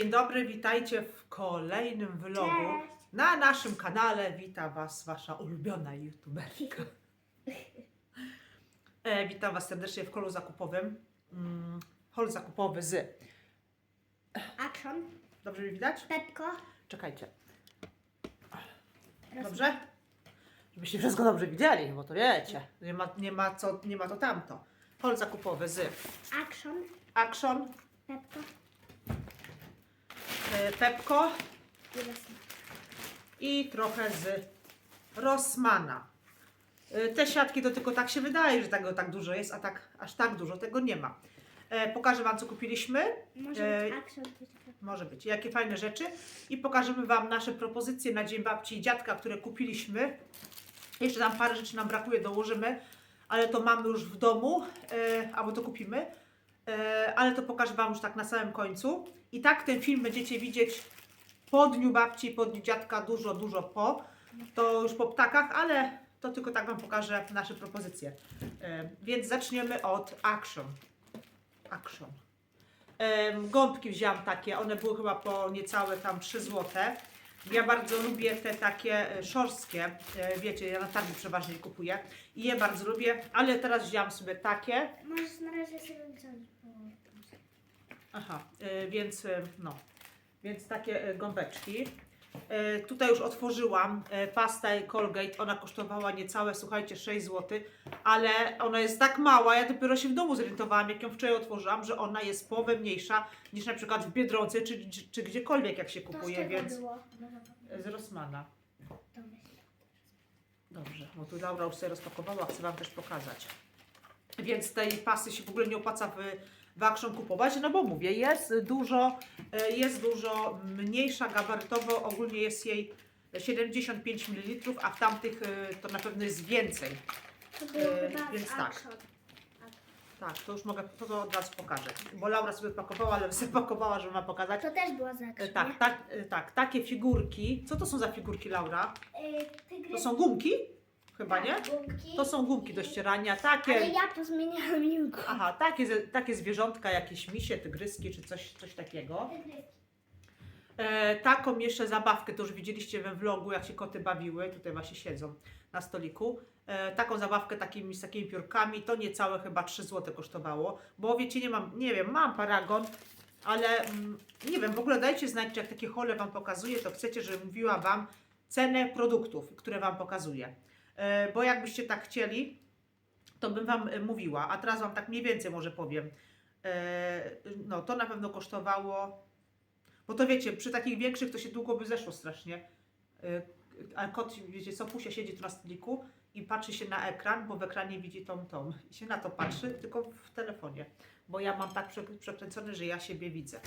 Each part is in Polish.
Dzień dobry, witajcie w kolejnym vlogu. Cześć. Na naszym kanale wita Was Wasza ulubiona youtuberka. E, witam Was serdecznie w holu zakupowym. Mm, hol zakupowy z. Action. Dobrze mi widać? Pepko. Czekajcie. Dobrze? Żebyście wszystko dobrze widzieli, bo to wiecie. Nie ma, nie ma, co, nie ma to tamto. Hol zakupowy z Action. Action, Pepko. E, Pepko I trochę z Rossmana. Y, Te siatki to tylko tak się wydaje, że tego tak dużo jest, a tak aż tak dużo tego nie ma. E, pokażę Wam, co kupiliśmy. Może być action. Pepko. Może być. Jakie fajne rzeczy. I pokażemy Wam nasze propozycje na Dzień Babci i Dziadka, które kupiliśmy. Jeszcze tam parę rzeczy nam brakuje, dołożymy, ale to mamy już w domu, e, albo to kupimy. E, ale to pokażę Wam już tak na samym końcu. I tak ten film będziecie widzieć po Dniu Babci po Dniu Dziadka, dużo, dużo po. To już po ptakach, ale to tylko tak Wam pokażę nasze propozycje. E, więc zaczniemy od Action. Action. Em, Gąbki wzięłam takie, one były chyba po niecałe tam 3 złote. Ja bardzo lubię te takie e, szorskie, e, wiecie, ja na targu przeważnie kupuję i je bardzo lubię, ale teraz wzięłam sobie takie, Możesz na razie sobie wziąć. bo- aha, e, więc no, więc takie gąbeczki. E, Tutaj już otworzyłam e, pastę Colgate, ona kosztowała niecałe, słuchajcie, 6 zł, ale ona jest tak mała, ja dopiero się w domu zorientowałam, jak ją wczoraj otworzyłam, że ona jest połowę mniejsza niż na przykład w Biedronce czy, czy, czy gdziekolwiek jak się kupuje, więc z myślę. Dobrze, bo tu Laura już sobie rozpakowała, chcę Wam też pokazać. Więc tej pasy się w ogóle nie opłaca w, w Action kupować, no bo mówię, jest dużo, e, jest dużo mniejsza gabarytowo, ogólnie jest jej 75 ml, a w tamtych e, to na pewno jest więcej. To E, więc tak. action. Tak, to już mogę, to, to od razu pokażę, bo Laura sobie pakowała, ale sobie pakowała, żeby ma pokazać. To też była z E. Tak, tak, e, tak, takie figurki. Co to są za figurki, Laura? To są gumki? Chyba nie? tak, Gumki. To są gumki do ścierania, takie. Ale ja pozmieniałam Julku. Aha, takie, ze- takie zwierzątka, jakieś misie, tygryski czy coś, coś takiego. E, taką jeszcze zabawkę, to już widzieliście we vlogu, jak się koty bawiły, tutaj właśnie siedzą na stoliku. E, taką zabawkę takimi, z takimi piórkami, to niecałe chyba 3 zł kosztowało, bo wiecie, nie mam, nie wiem, mam paragon, ale mm, nie wiem, w ogóle dajcie znać, czy jak takie hole Wam pokazuję, to chcecie, żebym mówiła Wam cenę produktów, które Wam pokazuję. E, bo jakbyście tak chcieli, to bym Wam e, mówiła, a teraz Wam tak mniej więcej może powiem. E, no, to na pewno kosztowało, bo to wiecie, przy takich większych to się długo by zeszło strasznie. A kot, wiecie co, Pusia siedzi tu na stoliku i patrzy się na ekran, bo w ekranie widzi tą, tą. I się na to patrzy, tylko w telefonie. Bo ja mam tak prze- przekręcony, że ja siebie widzę.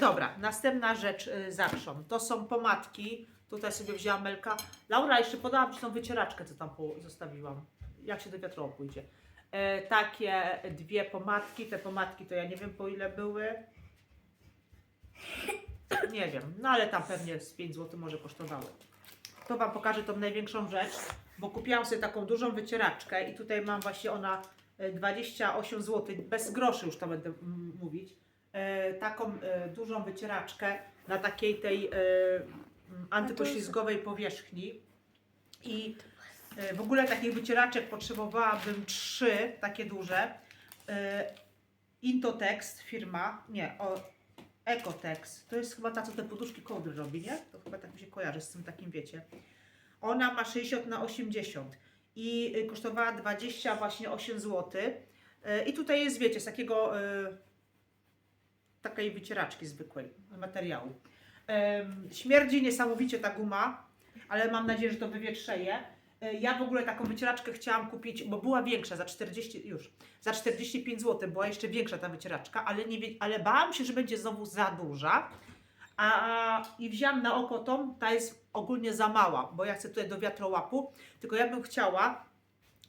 Dobra, następna rzecz z Action. To są pomadki. Tutaj sobie wzięłam Melka. Laura, jeszcze podałam Ci tą wycieraczkę, co tam zostawiłam. Jak się do wiatrowo pójdzie. E, takie dwie pomadki. Te pomadki to ja nie wiem po ile były. Nie wiem, no ale tam pewnie z 5 zł może kosztowały. To Wam pokażę tą największą rzecz, bo kupiłam sobie taką dużą wycieraczkę i tutaj mam właśnie ona e, 28 zł, bez groszy już to będę mówić. E, taką e, dużą wycieraczkę na takiej tej e, antypoślizgowej powierzchni. I e, w ogóle takich wycieraczek potrzebowałabym trzy, takie duże. E, Intotext firma, nie, o, Ecotex. To jest chyba ta, co te poduszki kołdry robi, nie? To chyba tak mi się kojarzy z tym takim, wiecie. Ona ma 60 na 80 i y, kosztowała 20 właśnie 8 zł. I tutaj jest, wiecie, z takiego takiej wycieraczki zwykłej materiału. Śmierdzi niesamowicie ta guma, ale mam nadzieję, że to wywietrzeje. Y, Ja w ogóle taką wycieraczkę chciałam kupić, bo była większa, za 40, już, za 45 zł, była jeszcze większa ta wycieraczka, ale, nie, ale bałam się, że będzie znowu za duża. A, I wziąłam na oko tą, ta jest ogólnie za mała, bo ja chcę tutaj do wiatrołapu, tylko ja bym chciała,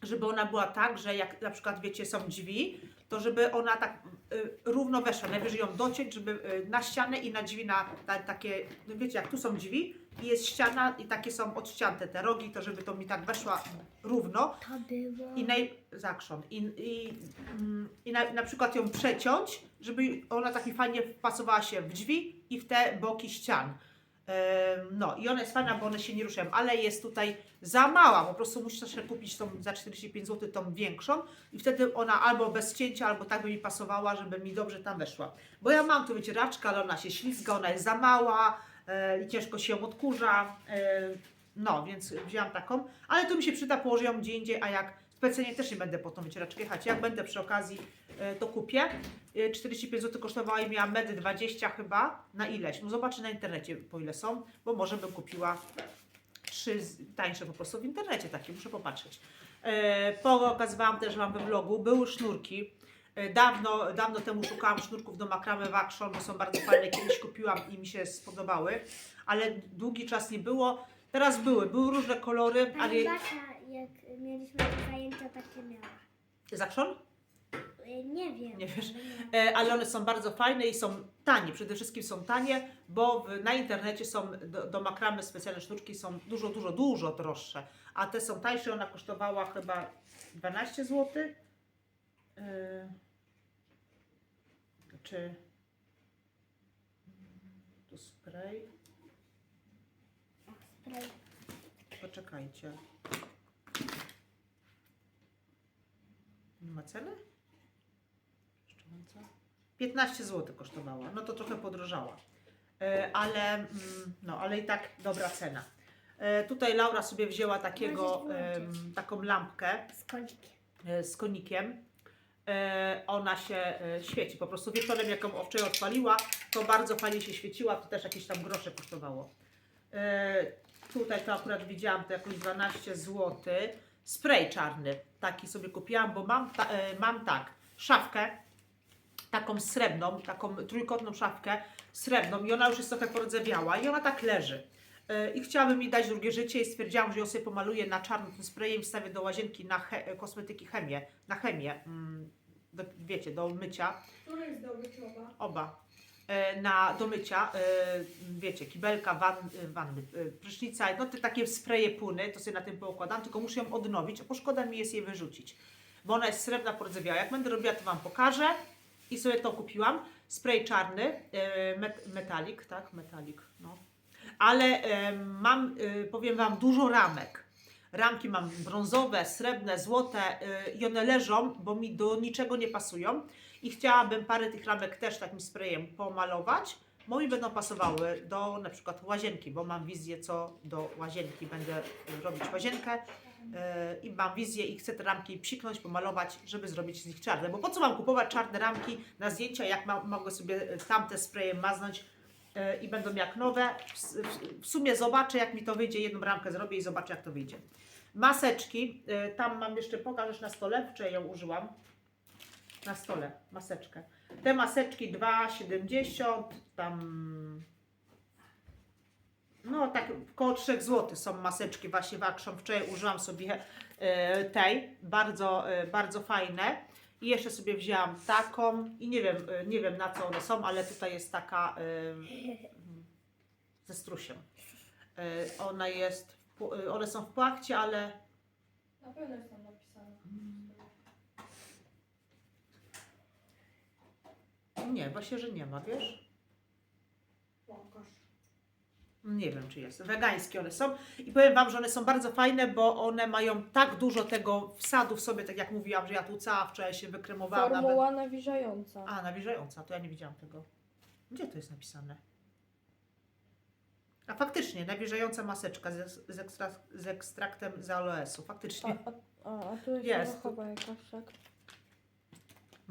żeby ona była tak, że jak na przykład wiecie są drzwi, to żeby ona tak y, równo weszła, najwyżej ją dociąć, żeby y, na ścianę i na drzwi na, takie, no wiecie jak tu są drzwi, i jest ściana i takie są odścięte te rogi, to żeby to mi tak weszła równo. To było. I naj... I, i, mm, i na, na przykład ją przeciąć, żeby ona tak mi fajnie wpasowała się w drzwi i w te boki ścian. No i ona jest fajna, bo one się nie ruszają, ale jest tutaj za mała. Po prostu musisz kupić tą za 45 zł tą większą i wtedy ona albo bez cięcia, albo tak by mi pasowała, żeby mi dobrze tam weszła. Bo ja mam tu wycieraczkę, ale ona się ślizga, ona jest za mała e, i ciężko się ją odkurza. E, no, więc wzięłam taką, ale tu mi się przyda, położę ją gdzie indziej, a jak specjalnie też nie będę po tą wycieraczkę jechać. Jak będę przy okazji, e, to kupię. E, 45 zł kosztowała i miała medy 20 chyba na ileś. No zobaczę na internecie po ile są, bo może bym kupiła trzy tańsze po prostu w internecie takie, muszę popatrzeć. E, pokazywałam też Wam we vlogu, były sznurki. E, Dawno, dawno temu szukałam sznurków do makramy w Action, bo są bardzo fajne. Kiedyś kupiłam i mi się spodobały, ale długi czas nie było. Teraz były, były różne kolory, ale Pani Basia, jak mieliśmy zajęcia, takie miała. z Action? Y, Nie wiem. Nie wiesz. E, ale one są bardzo fajne i są tanie. Przede wszystkim są tanie, bo w, na internecie są do, do makramy specjalne sztuczki są dużo, dużo, dużo droższe. A te są tańsze, ona kosztowała chyba 12 zł. E, czy to spray? Poczekajcie. Nie ma ceny? Szczeląca? 15 zł kosztowała. No to trochę podrożała. E, ale, mm, no, ale i tak dobra cena. E, tutaj Laura sobie wzięła takiego, taką lampkę Z konikiem. e, z konikiem. E, ona się e, świeci. Po prostu wieczorem, jak ją wczoraj odpaliła, to bardzo fajnie się świeciła. To też jakieś tam grosze kosztowało. E, tutaj to akurat widziałam, to jakoś 12 zł. Spray czarny. Taki sobie kupiłam, bo mam, ta, e, mam tak, szafkę, taką srebrną, taką trójkątną szafkę srebrną i ona już jest trochę porzewiała i ona tak leży. E, I chciałabym jej dać drugie życie i stwierdziłam, że ją sobie pomaluję na czarno tym sprayem i wstawię do łazienki na he, kosmetyki chemię, na chemię, mm, do, wiecie, do mycia. Który jest dobry czoba? Oba. E, Na do mycia, e, wiecie, kibelka, wan, e, wanny, prysznica, no te takie spraye płyny, to sobie na tym poukładam, tylko muszę ją odnowić, bo szkoda mi jest jej wyrzucić. Bo ona jest srebrna, pordzewiała. Jak będę robiła, to Wam pokażę. I sobie to kupiłam. Spray czarny, met, metalik, tak? Metalik, no. Ale mam, powiem Wam, dużo ramek. Ramki mam brązowe, srebrne, złote i one leżą, bo mi do niczego nie pasują. I chciałabym parę tych ramek też takim sprayem pomalować, bo mi będą pasowały do na przykład łazienki, bo mam wizję, co do łazienki będę robić łazienkę e, i mam wizję i chcę te ramki psiknąć, pomalować, żeby zrobić z nich czarne. Bo po co mam kupować czarne ramki na zdjęcia, jak ma, mogę sobie tamte sprayem maznąć e, i będą jak nowe. W, w, w sumie zobaczę, jak mi to wyjdzie, jedną ramkę zrobię i zobaczę, jak to wyjdzie. Maseczki, e, tam mam jeszcze, pokażesz na stole, wczoraj ją użyłam. Na stole, maseczkę. Te maseczki 2,70, tam no tak około 3 zł są maseczki właśnie w Action. Wczoraj użyłam sobie e, tej, bardzo, e, bardzo fajne. I jeszcze sobie wzięłam taką i nie wiem, e, nie wiem na co one są, ale tutaj jest taka ze strusiem. Ona jest, one są w płachcie, ale Na pewno jest tam napisane. Nie, właśnie, że nie ma, wiesz? Pokaż. Nie wiem, czy jest. Wegańskie one są. I powiem Wam, że one są bardzo fajne, bo one mają tak dużo tego wsadu w sobie, tak jak mówiłam, że ja tu cała wczoraj się wykremowałam. Nawet. Formuła nawilżająca. A, nawilżająca, to ja nie widziałam tego. Gdzie to jest napisane? A faktycznie, nawilżająca maseczka z, z, ekstra, z ekstraktem z aloesu. Faktycznie. a, a, a tu jest, Jest. jest. chyba jakaś, tak?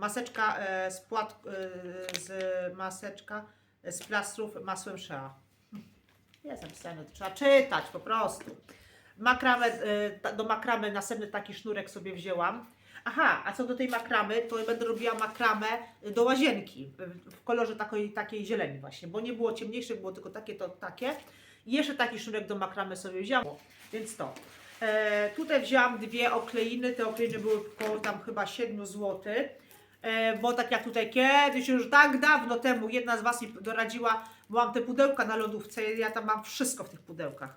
Maseczka e, z płat, e, z maseczka z plastrów masłem Shea. Hm, Jest napisane, to trzeba czytać po prostu. Makramę, e, do makramy następny taki sznurek sobie wzięłam. Aha, a co do tej makramy, to będę robiła makramę do łazienki w- kolorze takiej, takiej zieleni właśnie, bo nie było ciemniejsze, było tylko takie, to takie. I jeszcze taki sznurek do makramy sobie wzięłam, więc to. E, tutaj wzięłam dwie okleiny, te okleiny były około tam chyba 7 zł. E, bo tak jak tutaj kiedyś, już tak dawno temu, jedna z Was mi doradziła bo mam te pudełka na lodówce, ja tam mam wszystko w tych pudełkach.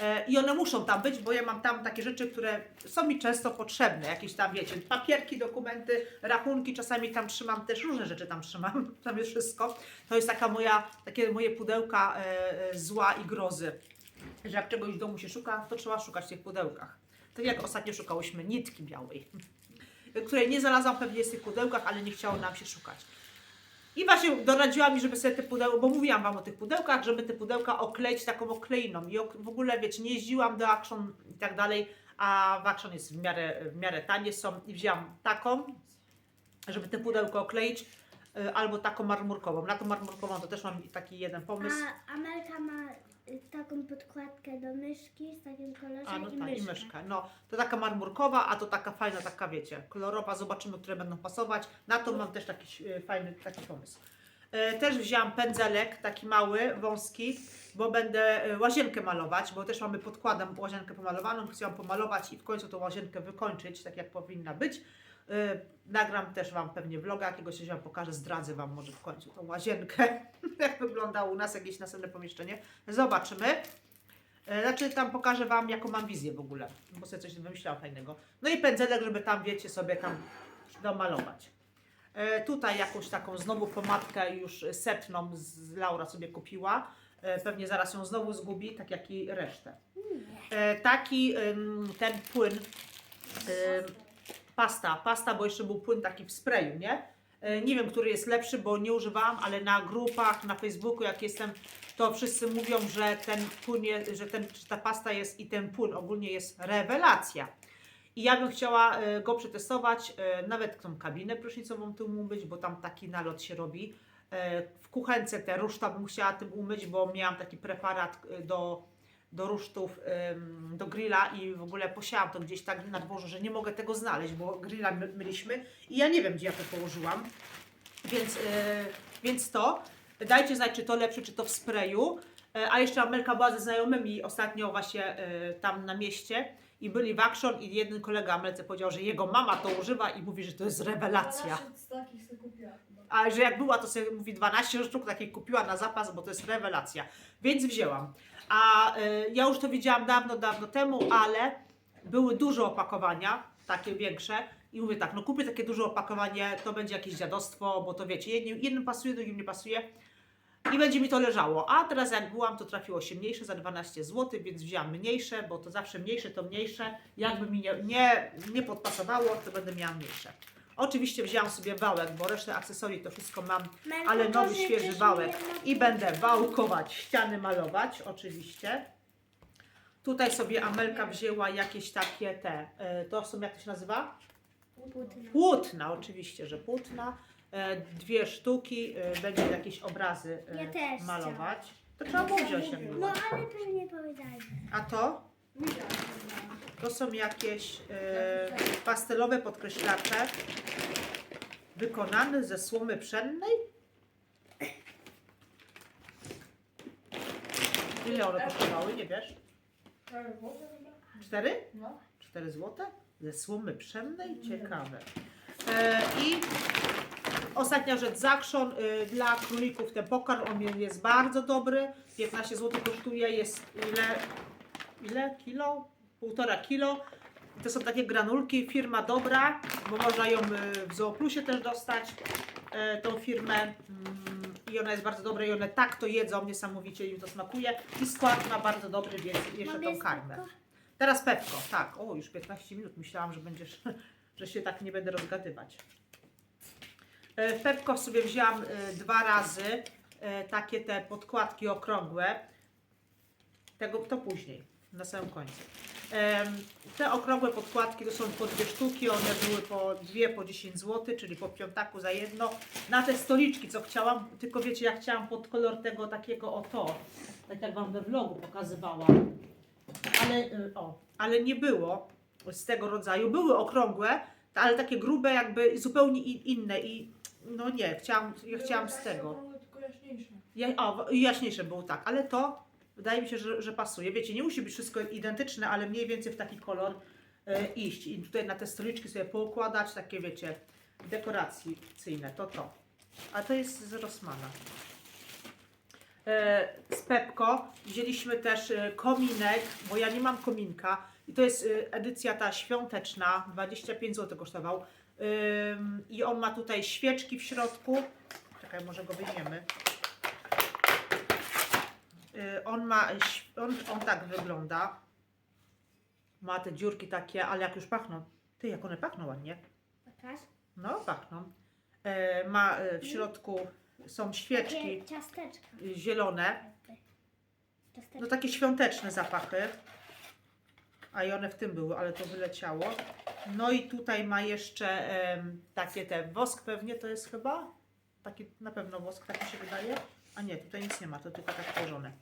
E, I one muszą tam być, bo ja mam tam takie rzeczy, które są mi często potrzebne. Jakieś tam, wiecie, papierki, dokumenty, rachunki, czasami tam trzymam też różne rzeczy tam trzymam, tam jest wszystko. To jest taka moja, takie moje pudełka e, zła i grozy. Że jak czegoś w domu się szuka, to trzeba szukać w tych pudełkach. Tak jak ostatnio szukałyśmy nitki białej, której nie znalazłam pewnie w tych pudełkach, ale nie chciało nam się szukać. I właśnie doradziła mi, żeby sobie te pudełka, bo mówiłam Wam o tych pudełkach, żeby te pudełka okleić taką okleiną. I w ogóle, wiecie, nie jeździłam do Action i tak dalej, a w Action jest w miarę, w miarę tanie są. I wzięłam taką, żeby te pudełko okleić, y, albo taką marmurkową. Na tą marmurkową to też mam taki jeden pomysł. A Amelka ma taką podkładkę do myszki z takim kolorem A, no i tak, myszkę. i myszka. No, to taka marmurkowa, a to taka fajna, taka wiecie, kolorowa. Zobaczymy, które będą pasować. Na to mam też taki e, fajny taki pomysł. E, Też wzięłam pędzelek, taki mały, wąski, bo będę e, łazienkę malować, bo też mamy podkładam łazienkę pomalowaną. Chciałam pomalować i w końcu tą łazienkę wykończyć, tak jak powinna być. E, Nagram też Wam pewnie vloga, jakiegoś się Wam pokażę, zdradzę Wam może w końcu tą łazienkę, jak wygląda u nas jakieś następne pomieszczenie. Zobaczymy. E, Znaczy tam pokażę Wam jaką mam wizję w ogóle, bo sobie coś wymyślałam fajnego. No i pędzelek, żeby tam wiecie sobie tam domalować. E, tutaj jakąś taką znowu pomadkę już setną z Laura sobie kupiła. Pewnie zaraz ją znowu zgubi, tak jak i resztę. E, taki ten płyn, pasta, pasta, bo jeszcze był płyn taki w sprayu, nie? E, Nie wiem, który jest lepszy, bo nie używałam, ale na grupach, na Facebooku, jak jestem, to wszyscy mówią, że ten płyn, je- że ten, ta pasta jest i ten płyn ogólnie jest rewelacja. I ja bym chciała e, go przetestować, e, nawet tą kabinę prysznicową tym umyć, bo tam taki nalot się robi. W kuchence te ruszta bym chciała tym umyć, bo miałam taki preparat do, do rusztów, do grilla i w ogóle posiałam to gdzieś tak na dworze, że nie mogę tego znaleźć, bo grilla my, myliśmy i ja nie wiem, gdzie ja to położyłam. Więc, e, więc to. Dajcie znać, czy to lepsze, czy to w sprayu. E, A jeszcze Amelka była ze znajomymi ostatnio właśnie e, tam na mieście i byli w Action i jeden kolega Amelce powiedział, że jego mama to używa i mówi, że to jest rewelacja. takich sobie. A że jak była, to sobie mówi 12 sztuk takich kupiła na zapas, bo to jest rewelacja. Więc wzięłam. A y, ja już to wiedziałam dawno, dawno temu, ale były duże opakowania, takie większe. I mówię tak, no kupię takie duże opakowanie, to będzie jakieś dziadostwo, bo to wiecie, jednym, jednym pasuje, drugim nie pasuje. I będzie mi to leżało. A teraz jak byłam, to trafiło się mniejsze za 12 zł, więc wzięłam mniejsze, bo to zawsze mniejsze to mniejsze. Jakby mi nie, nie, nie podpasowało, to będę miała mniejsze. Oczywiście wzięłam sobie wałek, bo resztę akcesorii to wszystko mam, ale nowy, świeży wałek. I będę wałkować, ściany malować, oczywiście. Tutaj sobie Amelka wzięła jakieś takie te, e, to są jak to się nazywa? płótno. Płótna, oczywiście, że płótna. E, Dwie sztuki, e, będzie jakieś obrazy Ja też malować. To trzeba było wziąć. No ale pewnie powiedziałam. A to? To są jakieś e, pastelowe podkreślacze wykonane ze słomy pszennej. Ile one kosztowały, nie wiesz? Cztery? No. 4 złote? Ze słomy pszennej? Ciekawe. E, I ostatnia rzecz z Action y, dla królików ten pokarm, on jest bardzo dobry. 15 zł kosztuje, jest ile? Ile? Kilo? Półtora kilo. To są takie granulki, firma dobra, bo można ją y, w Zooplusie też dostać, e, tą firmę. Mm, I ona jest bardzo dobra i one tak to jedzą, niesamowicie im to smakuje. I skład ma bardzo dobry, więc jeszcze tą karmę. Teraz Pepko, tak. O, już 15 minut. Myślałam, że będziesz, że się tak nie będę rozgadywać. E, Pepko sobie wzięłam e, dwa razy takie te podkładki okrągłe. Tego to później, na samym końcu. Te okrągłe podkładki to są po dwie sztuki, one były po dwie po 10 zł, czyli po piątaku za jedno. Na te stoliczki, co chciałam, tylko wiecie, ja chciałam pod kolor tego takiego oto, tak jak Wam we vlogu pokazywałam ale, y, o, ale nie było z tego rodzaju. Były okrągłe, ale takie grube, jakby zupełnie inne i no nie, chciałam, ja chciałam z tego. Tylko jaśniejsze. Ja, o, jaśniejsze było tak, ale to wydaje mi się, że, że pasuje. Wiecie, nie musi być wszystko identyczne, ale mniej więcej w taki kolor e, iść. I tutaj na te stoliczki sobie poukładać, takie wiecie, dekoracyjne, to to. A to jest z Rossmana. e, z Pepko. Wzięliśmy też e, kominek, bo ja nie mam kominka. I to jest e, edycja ta świąteczna, 25 zł kosztował. Ym, I on ma tutaj świeczki w środku. Czekaj, może go wyjmiemy. Y, On ma, on, on tak wygląda. Ma te dziurki takie, ale jak już pachną. Ty, jak one pachną ładnie. Pokaż. No, pachną. E, ma e, w środku są świeczki ciasteczka. y, zielone. Ciasteczka. No takie świąteczne zapachy. A i one w tym były, ale to wyleciało. No i tutaj ma jeszcze takie te wosk pewnie to jest chyba. Taki na pewno wosk, tak mi się wydaje. A nie, tutaj nic nie ma, to tylko tak położone.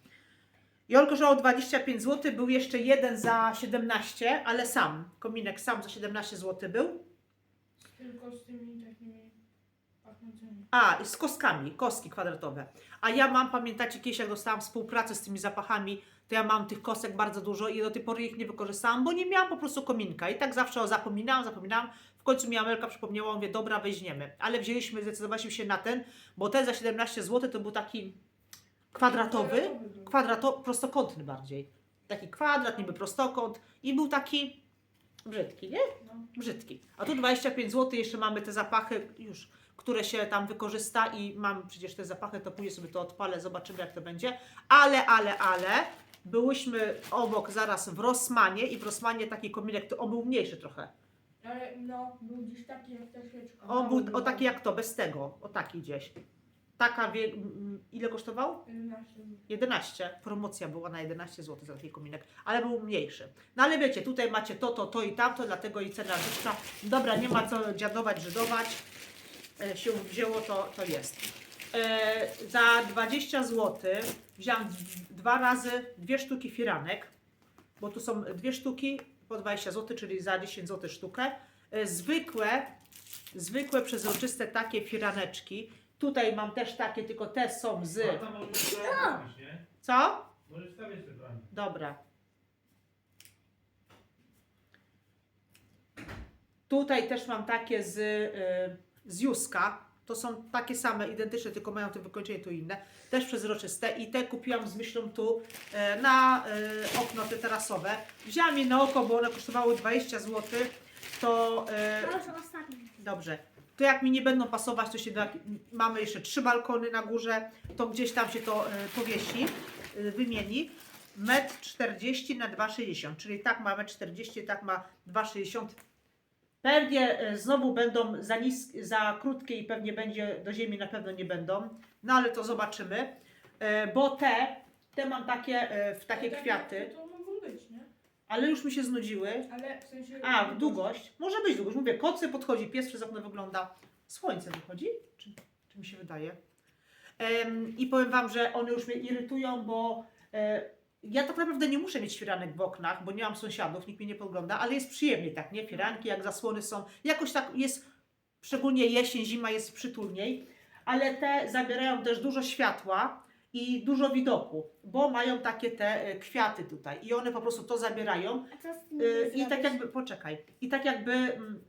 On kosztował 25 zł, był jeszcze jeden za 17, ale sam. Kominek sam za 17 zł był. Tylko z tymi takimi pachnącymi. A, z kostkami, kostki kwadratowe. A ja mam, pamiętacie, kiedyś jak dostałam współpracę z tymi zapachami, to ja mam tych kostek bardzo dużo i do tej pory ich nie wykorzystałam, bo nie miałam po prostu kominka. I tak zawsze o zapominałam, zapominałam. W końcu mi Amelka przypomniała, mówię, dobra, weźmiemy. Ale wzięliśmy, zdecydowaliśmy się na ten, bo ten za 17 zł to był taki kwadratowy, kwadrato, prostokątny bardziej. Taki kwadrat, niby prostokąt i był taki brzydki, nie? No. brzydki. A tu 25 zł, jeszcze mamy te zapachy już, które się tam wykorzysta i mam przecież te zapachy, to później sobie to odpalę, zobaczymy jak to będzie. Ale, ale, ale, byłyśmy obok zaraz w Rossmanie i w Rossmanie taki kominek, to on był mniejszy trochę. Ale no, był gdzieś taki jak ta świeczka. On był o taki jak to, bez tego, o taki gdzieś. Taka, wie, m, ile kosztował? 11 zł. 11. Promocja była na 11 zł za taki kominek, ale był mniejszy. No ale wiecie, tutaj macie to, to, to i tamto, dlatego i cena wyższa. Dobra, nie ma co dziadować, żydować. E, się wzięło, to, to jest. E, za 20 zł wziąłam d- dwa razy dwie sztuki firanek, bo tu są dwie sztuki po 20 zł, czyli za 10 zł sztukę. E, zwykłe, zwykłe przezroczyste takie firaneczki. Tutaj mam też takie, tylko te są z... Co? Możesz stawiać te. Dobra. Tutaj też mam takie z, y, z Juska. To są takie same, identyczne, tylko mają to wykończenie tu inne. Też przezroczyste i te kupiłam z myślą tu e, na e, okno te tarasowe. Wzięłam je na oko, bo one kosztowały 20 zł. To e, ostatnie. Dobrze. To jak mi nie będą pasować, to się da, mamy jeszcze trzy balkony na górze, to gdzieś tam się to e, powiesi, e, wymieni. Metr 40 na 2,60, czyli tak ma metr 40, tak ma 2,60. Pewnie e, znowu będą za, nis- za krótkie i pewnie będzie do ziemi na pewno nie będą, no ale to zobaczymy. E, Bo te, te mam takie, e, w takie Tak kwiaty, To mogą być, nie? ale już mi się znudziły. Ale w sensie... A, w długość. Może być długość. Mówię, kocy podchodzi, pies przez okno wygląda. Słońce wychodzi? Czy, czy mi się wydaje? I powiem Wam, że one już mnie irytują, bo ja tak naprawdę nie muszę mieć firanek w oknach, bo nie mam sąsiadów, nikt mnie nie podgląda, ale jest przyjemnie tak, nie? Firanki, jak zasłony są. Jakoś tak jest, szczególnie jesień, zima jest przytulniej, ale te zabierają też dużo światła i dużo widoku, bo mają takie te e, kwiaty tutaj i one po prostu to zabierają. A co z tym Y, I tak jakby, poczekaj, i tak jakby mm,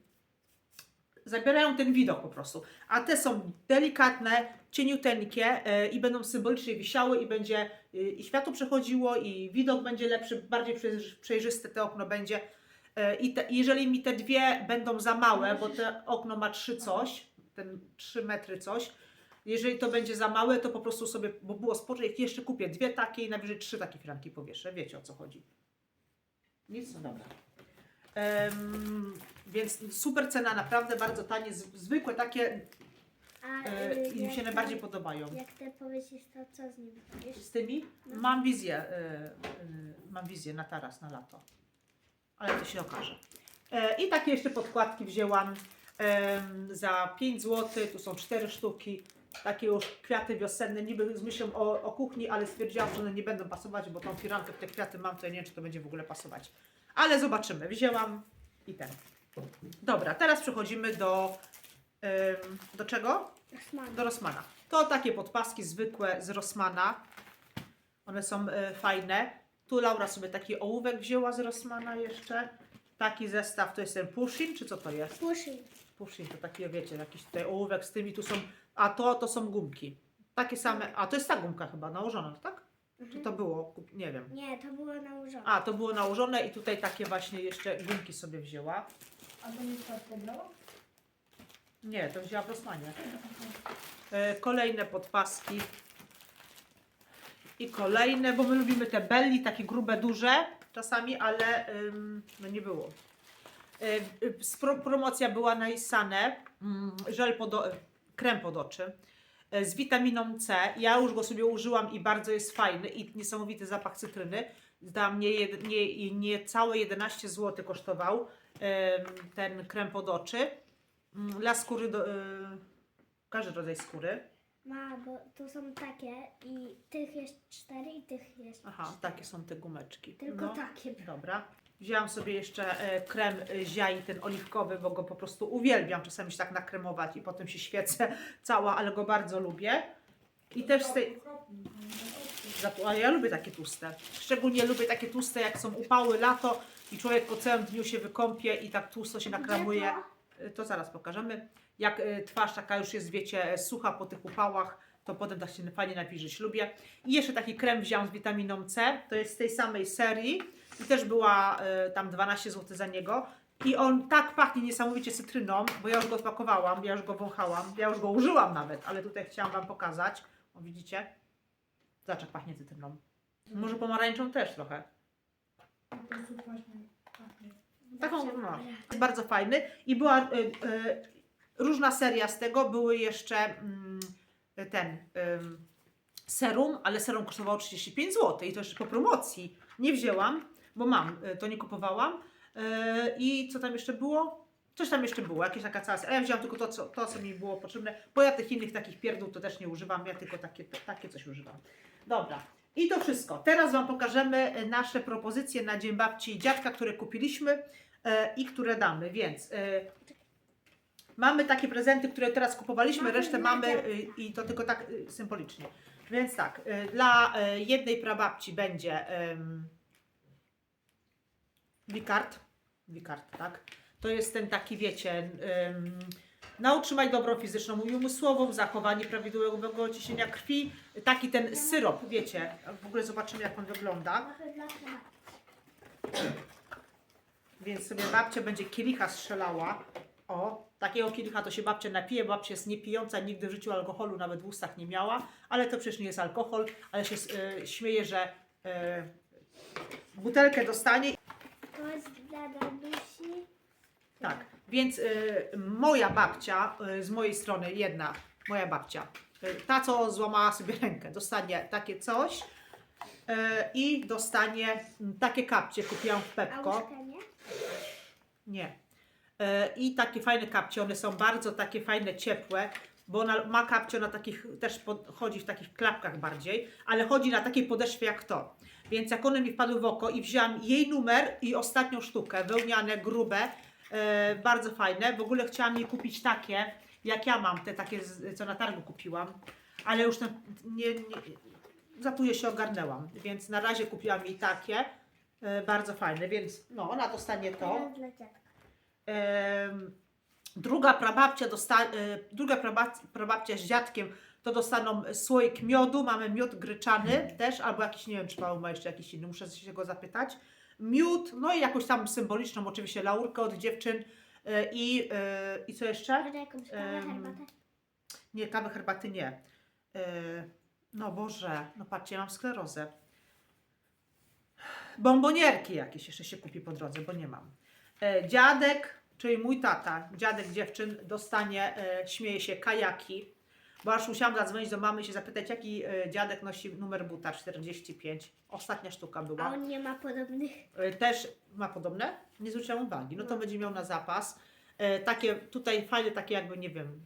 zabierają ten widok po prostu. A te są delikatne, cieniuteńkie y, i będą symbolicznie wisiały i będzie y, i światło przechodziło i widok będzie lepszy, bardziej przejrz- przejrzyste te okno będzie. Y, I te, jeżeli mi te dwie będą za małe, bo te okno ma trzy coś, ten 3 metry coś, jeżeli to będzie za małe, to po prostu sobie, bo było sporo, jeszcze kupię dwie takie i najwyżej trzy takie firanki powieszę. Wiecie o co chodzi. Nic, no dobra. Em, więc super cena, naprawdę bardzo tanie, z- zwykłe takie A, e, y, i mi się najbardziej podobają. Jak te powiesisz, to co z nim robisz? Z tymi No. mam wizję, e, e, mam wizję na taras, na lato, ale to się okaże. E, I takie jeszcze podkładki wzięłam em, za 5 zł, tu są 4 sztuki. Takie już kwiaty wiosenne, niby z myślą o, o kuchni, ale stwierdziłam, że one nie będą pasować, bo tą firankę w te kwiaty mam, to ja nie wiem, czy to będzie w ogóle pasować. Ale zobaczymy. Wzięłam i ten. Dobra, teraz przechodzimy do. em, do czego? Smak. Do Rossmana. To takie podpaski zwykłe z Rossmana. One są e, fajne. Tu Laura sobie taki ołówek wzięła z Rossmana jeszcze. Taki zestaw to jest ten Pushin, czy co to jest? Puszyj. Pushin to taki, wiecie, jakiś tutaj ołówek z tymi tu są. A to, to są gumki. Takie same, a to jest ta gumka chyba nałożona, tak? Czy to było? Kup- Nie wiem. Nie, to było nałożone. A, to było nałożone i tutaj takie właśnie jeszcze gumki sobie wzięła. A to nie tak pobrała? Nie, to wzięła w. E, Kolejne podpaski. I kolejne, bo my lubimy te belli, takie grube, duże czasami, ale ym, no nie było. E, y, promocja była na Isane, mm, żel pod, krem pod oczy e, z witaminą C. Ja już go sobie użyłam i bardzo jest fajny i niesamowity zapach cytryny. Tam nie, nie, nie całe 11 zł kosztował ten krem pod oczy. Mm, Dla skóry, do, y, każdy rodzaj skóry. Ma, bo tu są takie i tych jest cztery i tych jest Aha, cztery. takie są te gumeczki. Tylko No, takie. Dobra. Wzięłam sobie jeszcze e, krem ziai, ten oliwkowy, bo go po prostu uwielbiam. Czasami się tak nakremować i potem się świecę cała, ale go bardzo lubię. I też z tej... A ja lubię takie tłuste. Szczególnie lubię takie tłuste, jak są upały, lato i człowiek po całym dniu się wykąpie i tak tłusto się nakramuje. Gdzie to? Zaraz pokażemy. Jak y, twarz taka już jest, wiecie, sucha po tych upałach, to potem tak się fajnie nawilżyć lubię. I jeszcze taki krem wziąłam z witaminą C. To jest z tej samej serii. I też była tam 12 zł za niego. I on tak pachnie niesamowicie cytryną, bo ja już go spakowałam, ja już go wąchałam, ja już go użyłam nawet, ale tutaj chciałam Wam pokazać. O, widzicie? Zobacz, jak pachnie cytryną. Może pomarańczą też trochę. Po prostu pachnie. pachnie. Taką, no. Jest bardzo fajny i była y, y, różna seria z tego. Były jeszcze mm, ten ym, serum, ale serum kosztowało 35 zł i to jeszcze po promocji. Nie wzięłam, bo mam, y, to nie kupowałam. Y, I co tam jeszcze było? Coś tam jeszcze było, jakieś taka cała seria. Ja wzięłam tylko to co, to, co mi było potrzebne, bo ja tych innych takich pierdół to też nie używam, ja tylko takie, takie coś używam. Dobra. I to wszystko. Teraz Wam pokażemy y, nasze propozycje na Dzień Babci i Dziadka, które kupiliśmy e, i które damy. Więc e, mamy takie prezenty, które teraz kupowaliśmy, resztę mamy e, i to tylko tak e, symbolicznie. Więc tak, e, dla e, jednej prababci będzie em, Wikart. Wikart, tak? To jest ten taki, wiecie, na utrzymać dobrą fizyczną i umysłową, zachowanie prawidłowego ciśnienia krwi, taki ten syrop, wiecie, w ogóle zobaczymy jak on wygląda. Więc sobie babcia będzie kielicha strzelała. O, takiego kielicha to się babcia napije. Babcia jest niepijąca, nigdy w życiu alkoholu nawet w ustach nie miała, ale to przecież nie jest alkohol, ale się e, śmieje, że e, butelkę dostanie. To jest dla Danusi. Tak, więc e, moja babcia, e, z mojej strony jedna, moja babcia, e, ta co złamała sobie rękę, dostanie takie coś e, i dostanie mm, takie kapcie, kupiłam w A Pepko. łyżkę nie? Nie. E, I takie fajne kapcie, one są bardzo takie fajne, ciepłe, bo ona ma kapcie na takich, też pod, chodzi w takich klapkach bardziej, ale chodzi na takiej podeszwie jak to. Więc jak one mi wpadły w oko i wzięłam jej numer i ostatnią sztukę, wełniane, grube, bardzo fajne. W ogóle chciałam jej kupić takie, jak ja mam, te takie, co na targu kupiłam, ale już ten, nie, nie, za późno się ogarnęłam, więc na razie kupiłam jej takie, e, bardzo fajne, więc no, ona dostanie to. Druga prababcia, dosta, e, druga prababcia, prababcia z dziadkiem to dostaną słoik miodu, mamy miód gryczany też, albo jakiś, nie wiem czy ma jeszcze jakiś inny, muszę się go zapytać. Miód, no i jakąś tam symboliczną oczywiście laurkę od dziewczyn e, i, e, i co jeszcze? Może jakąś kawę, herbatę? Nie, kawy, herbaty nie. E, No Boże, no patrzcie, ja mam sklerozę. Bombonierki jakieś jeszcze się kupi po drodze, bo nie mam. Dziadek, czyli mój tata, dziadek dziewczyn, dostanie, śmieje się, kajaki. Bo aż musiałam zadzwonić do mamy i się zapytać, jaki e, dziadek nosi numer buta 45. Ostatnia sztuka A była. on nie ma podobnych. E, Też ma podobne? Nie zwróciłam uwagi. No to No. będzie miał na zapas. E, Takie, tutaj fajne, takie jakby, nie wiem,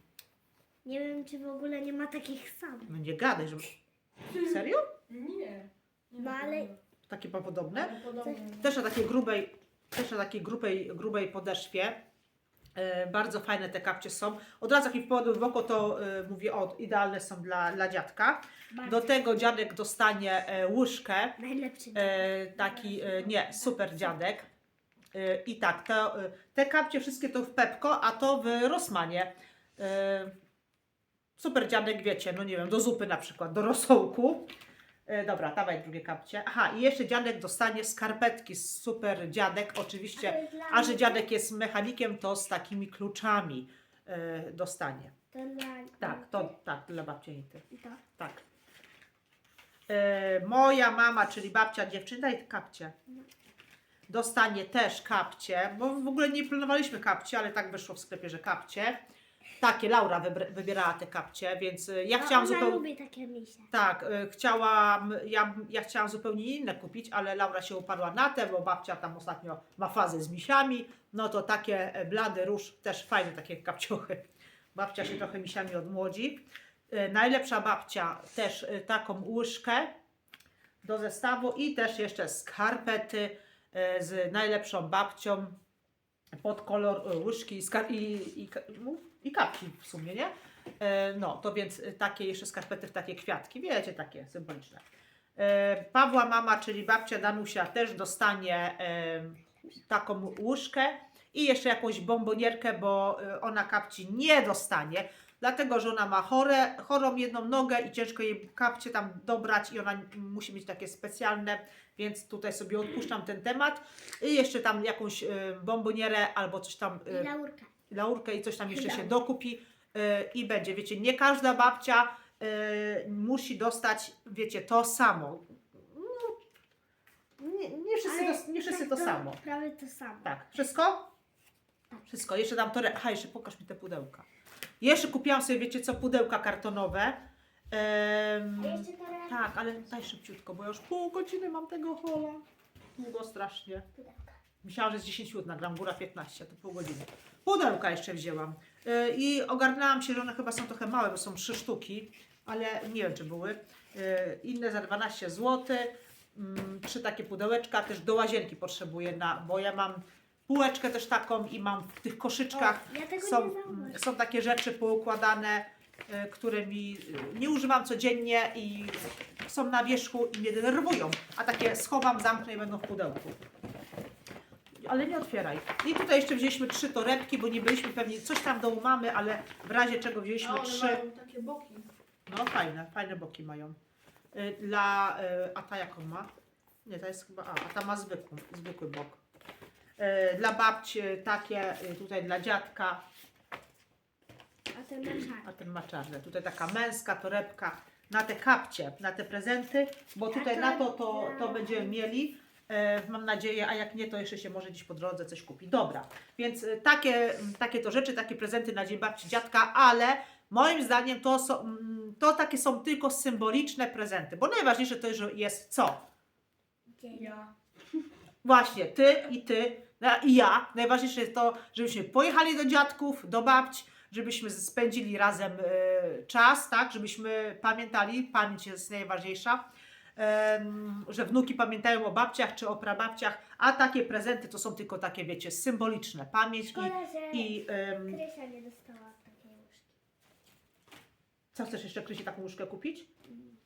Nie wiem, czy w ogóle nie ma takich samych. no nie gadaj, że... Serio? Nie. nie No, ale-. Takie ma podobne. Podobnie. Też na takiej grubej, też na takiej grubej, grubej podeszwie. E, bardzo fajne te kapcie są. Od razu jak mi wpadły w oko, to e, mówię, o, idealne są dla, dla dziadka. Bardzo. Do tego dziadek dostanie e, łyżkę. Najlepszy. Taki, nie, super dziadek. I tak, te, e, te kapcie wszystkie to w Pepko, a to w Rosmanie. Super dziadek, wiecie, no nie wiem, do zupy na przykład, do rosołku. E, dobra, dawaj drugie kapcie. Aha, i jeszcze dziadek dostanie skarpetki, super dziadek, oczywiście. A że dziadek jest mechanikiem, to z takimi kluczami e, dostanie. To dla Tak, to tak, dla babci Anity. Tak. E, moja mama, czyli babcia dziewczyny, daj kapcie. Dostanie też kapcie, bo w ogóle nie planowaliśmy kapcie, ale tak wyszło w sklepie, że kapcie. Takie, Laura wybra- wybierała te kapcie, więc e, ja A chciałam ona zupełnie... lubi takie misie. Tak, y, chciałam, ja, ja chciałam zupełnie inne kupić, ale Laura się uparła na te, bo babcia tam ostatnio ma fazę z misiami. No to takie e, blady róż, też fajne takie kapciochy. Babcia się trochę misiami odmłodzi. Y, Najlepsza babcia też y, taką łyżkę do zestawu i też jeszcze skarpety y, z najlepszą babcią pod kolor y, łyżki i, skar- i, i, ka- mów, i kapci w sumie, nie? E, No, to więc takie jeszcze skarpety w takie kwiatki, wiecie, takie symboliczne. E, Pawła mama, czyli babcia Danusia też dostanie e, taką łyżkę i jeszcze jakąś bombonierkę, bo ona kapci nie dostanie, dlatego że ona ma chore, chorą jedną nogę i ciężko jej kapcie tam dobrać i ona musi mieć takie specjalne, więc tutaj sobie odpuszczam ten temat. I jeszcze tam jakąś bombonierę albo coś tam I. laurkę i coś tam jeszcze się Laurkę. dokupi yy, i będzie. Wiecie, nie każda babcia yy, musi dostać, wiecie, to samo. No, Nie, nie wszyscy, Ale nie wszyscy tak to samo. Prawie to samo. Tak, wszystko? Wszystko. Jeszcze dam to. Re- Aha, jeszcze pokaż mi te pudełka. Jeszcze kupiłam sobie, wiecie co, pudełka kartonowe. Em, A jeszcze teraz tak, ale daj szybciutko, bo ja już pół godziny mam tego hola. Długo strasznie. Myślałam, że z 10 minut nagram, góra 15, to pół godziny. Pudełka jeszcze wzięłam. Yy, I ogarnęłam się, że one chyba są trochę małe, bo są trzy sztuki, ale nie wiem, czy były. Yy, Inne za 12 zł. Mm, Trzy takie pudełeczka, też do łazienki potrzebuję, na, bo ja mam półeczkę też taką i mam w tych koszyczkach O, ja tego są, są takie rzeczy poukładane, y, które mi y, nie używam codziennie i są na wierzchu i mnie denerwują. A takie schowam, zamknę i będą w pudełku. Ale nie otwieraj. I tutaj jeszcze wzięliśmy trzy torebki, bo nie byliśmy pewni, coś tam w domu mamy, ale w razie czego A wzięliśmy one trzy. mają takie boki. No fajne, fajne boki mają. Y, Dla, y, a ta jaką ma? Nie, ta jest chyba, a, a ta ma zwykły, zwykły bok. Y, Dla babci takie, y, tutaj dla dziadka, A ten ma a ten ma czarne. Tutaj taka męska torebka na te kapcie, na te prezenty, bo tutaj na to to, to będziemy mieli. E, mam nadzieję, a jak nie, to jeszcze się może gdzieś po drodze coś kupi. Dobra, więc e, takie, takie to rzeczy, takie prezenty na dzień babci dziadka, ale moim zdaniem to, są, mm, to takie są tylko symboliczne prezenty, bo najważniejsze to że jest co? Ja. Właśnie, ty i ty i ja. Najważniejsze jest to, żebyśmy pojechali do dziadków, do babci, żebyśmy spędzili razem e, czas, tak? Żebyśmy pamiętali, pamięć jest najważniejsza, że wnuki pamiętają o babciach czy o prababciach, a takie prezenty to są tylko takie, wiecie, symboliczne. Pamięć Szkoda, że i, i em, Krysia nie dostała takiej łyżki. co chcesz jeszcze, Krysi, taką łyżkę kupić?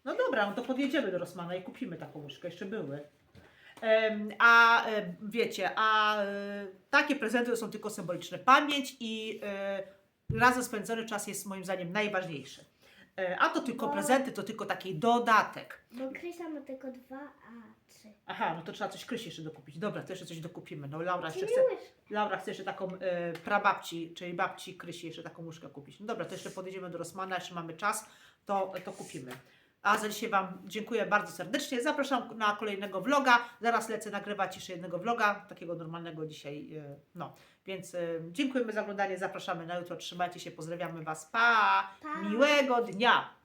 No dobra, no to podjedziemy do Rosmana i kupimy taką łyżkę, jeszcze były. Em, a e, wiecie, a e, takie prezenty to są tylko symboliczne. Pamięć i e, razem spędzony czas jest moim zdaniem najważniejszy. E, a to tylko Bo- prezenty, to tylko taki dodatek. Bo Krysia ma tylko dwa, a trzy. Aha, no to trzeba coś Krysi jeszcze dokupić. Dobra, to jeszcze coś dokupimy. No Laura jeszcze Czyli chce. Laura chce jeszcze taką e, prababci, czyli babci Krysi jeszcze taką łyżkę kupić. No dobra, to jeszcze podjedziemy do Rosmana, jeszcze mamy czas, to, to kupimy. A za dzisiaj Wam dziękuję bardzo serdecznie. Zapraszam na kolejnego vloga. Zaraz lecę nagrywać jeszcze jednego vloga, takiego normalnego dzisiaj. e, No, więc e, dziękujemy za oglądanie. Zapraszamy na jutro. Trzymajcie się, pozdrawiamy Was. Pa! Pa. Miłego dnia!